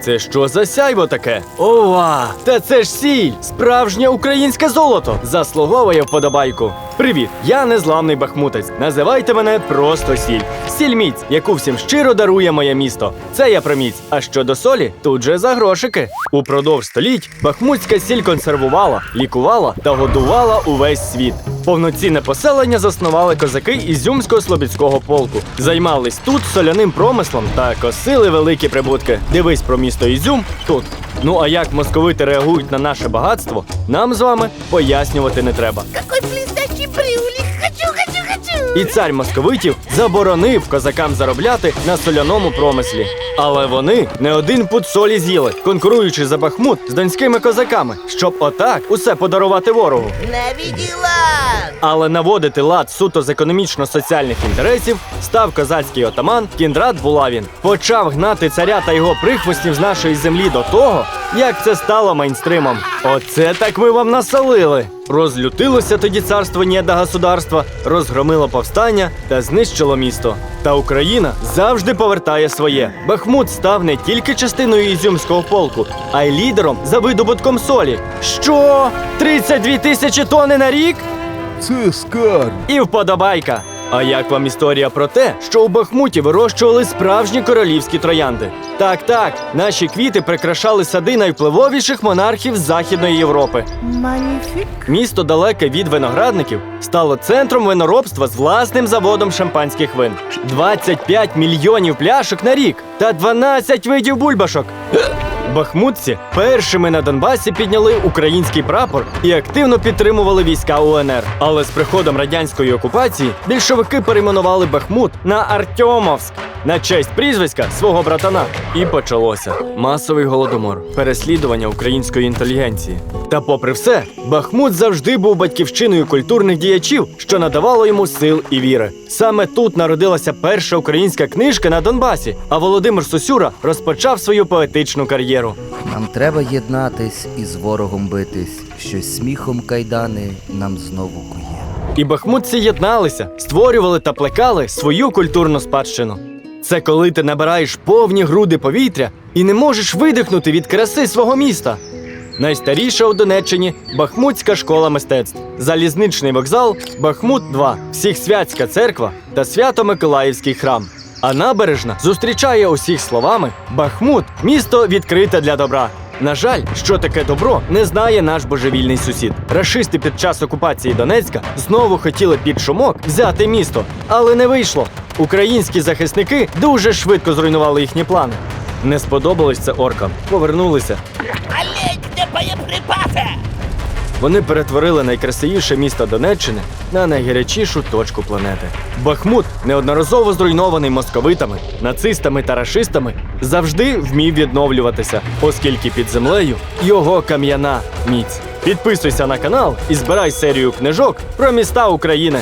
Це що за сяйво таке? Ова! Та це ж сіль! Справжнє українське золото! Заслуговує вподобайку. Привіт! Я незламний бахмутець. Називайте мене просто сіль. Сіль міць, яку всім щиро дарує моє місто. Це я про міць. А щодо солі, тут же за грошики. Упродовж століть бахмутська сіль консервувала, лікувала та годувала увесь світ. Повноцінне поселення заснували козаки Ізюмського Слобідського полку. Займались тут соляним промислом та косили великі прибутки. Дивись про місто Ізюм тут. Ну а як московити реагують на наше багатство, нам з вами пояснювати не треба. Какой блестящий брюлик! Хочу, хочу, хочу! І цар московитів заборонив козакам заробляти на соляному промислі. Але вони не один пуд солі з'їли, конкуруючи за Бахмут з донськими козаками, щоб отак усе подарувати ворогу. Навидела! Але наводити лад суто з економічно-соціальних інтересів став козацький отаман Кіндрат Булавін. Почав гнати царя та його прихвостнів з нашої землі до того, як це стало мейнстримом. Оце так ми вам насолили. Розлютилося тоді царство Нєда государства, розгромило повстання та знищило місто. Та Україна завжди повертає своє. Бахмут став не тільки частиною ізюмського полку, а й лідером за видобутком солі. Що? 32 тисячі тонни на рік? Це скарб. І вподобайка. А як вам історія про те, що у Бахмуті вирощували справжні королівські троянди? Так, так, наші квіти прикрашали сади найвпливовіших монархів Західної Європи. Манифик! Місто далеке від виноградників стало центром виноробства з власним заводом шампанських вин. 25 мільйонів пляшок на рік та 12 видів бульбашок. Бахмутці першими на Донбасі підняли український прапор і активно підтримували війська УНР. Але з приходом радянської окупації більшовики перейменували Бахмут на Артемовськ на честь прізвиська свого братана. І почалося масовий голодомор, переслідування української інтелігенції. Та попри все, Бахмут завжди був батьківщиною культурних діячів, що надавало йому сил і віри. Саме тут народилася перша українська книжка на Донбасі, а Володимир Сосюра розпочав свою поетичну кар'єру. Нам треба єднатись і з ворогом битись, щось сміхом кайдани нам знову кує. І бахмутці єдналися, створювали та плекали свою культурну спадщину. Це коли ти набираєш повні груди повітря і не можеш видихнути від краси свого міста. Найстаріша у Донеччині Бахмутська школа мистецтв, залізничний вокзал, Бахмут 2, Всіхсвятська церква та Свято-Миколаївський храм. А набережна зустрічає усіх словами Бахмут місто відкрите для добра. На жаль, що таке добро, не знає наш божевільний сусід. Рашисти під час окупації Донецька знову хотіли під шумок взяти місто, але не вийшло. Українські захисники дуже швидко зруйнували їхні плани. Не сподобалось це оркам. Повернулися. Олень, где боеприпасы? Вони перетворили найкрасивіше місто Донеччини на найгарячішу точку планети. Бахмут, неодноразово зруйнований московитами, нацистами та рашистами, завжди вмів відновлюватися, оскільки під землею його кам'яна міць. Підписуйся на канал і збирай серію книжок про міста України.